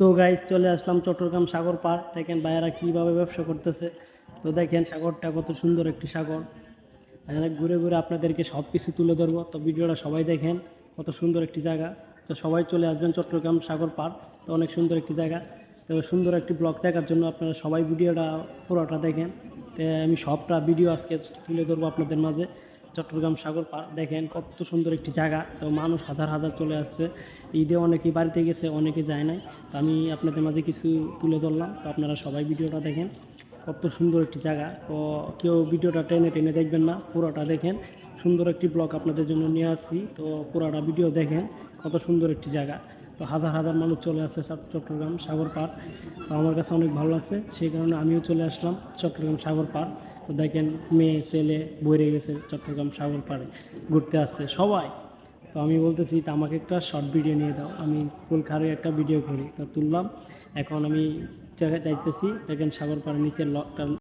তো গাইজ চলে আসলাম চট্টগ্রাম সাগর পার। দেখেন ভাইয়ারা কীভাবে ব্যবসা করতেছে। তো দেখেন সাগরটা কত সুন্দর একটি সাগর। এখানে ঘুরে ঘুরে আপনাদেরকে সব কিছু তুলে ধরবো। তো ভিডিওটা সবাই দেখেন কত সুন্দর একটি জায়গা। তো সবাই চলে আসবেন চট্টগ্রাম সাগর পার। তো অনেক সুন্দর একটি জায়গা। তো সুন্দর একটি ব্লগ দেখার জন্য আপনারা সবাই ভিডিওটা পুরোটা দেখেন। আমি সবটা ভিডিও আজকে তুলে ধরবো আপনাদের মাঝে। চট্টগ্রাম সাগর পার, দেখেন কত সুন্দর একটি জায়গা। তো মানুষ হাজার হাজার চলে আসছে। ঈদে অনেকেই বাড়িতে গেছে, অনেকে যায় নাই। তো আমি আপনাদের মাঝে কিছু তুলে ধরলাম। তো আপনারা সবাই ভিডিওটা দেখেন। কত সুন্দর একটি জায়গা। তো কেউ ভিডিওটা টেনে টেনে দেখবেন না। পুরোটা দেখেন। সুন্দর একটি ব্লগ আপনাদের জন্য নিয়ে আসছি। তো পুরোটা ভিডিও দেখেন। কত সুন্দর একটি জায়গা। তো হাজার হাজার মানুষ চলে আসছে চট্টগ্রাম সাগর পার তো আমার কাছে অনেক ভালো লাগছে। সেই কারণে আমিও চলে আসলাম চট্টগ্রাম সাগর পার তো দেখেন মেয়ে, ছেলে বইরে গেছে চট্টগ্রাম সাগর পাড়ে, ঘুরতে আসছে সবাই। তো আমি বলতেছি, তা আমাকে একটা শর্ট ভিডিও নিয়ে দাও। আমি ফুলখারে একটা ভিডিও করি। তো তুললাম। এখন আমি যাইতেছি দেখেন সাগর পাড়ের নিচের লকটা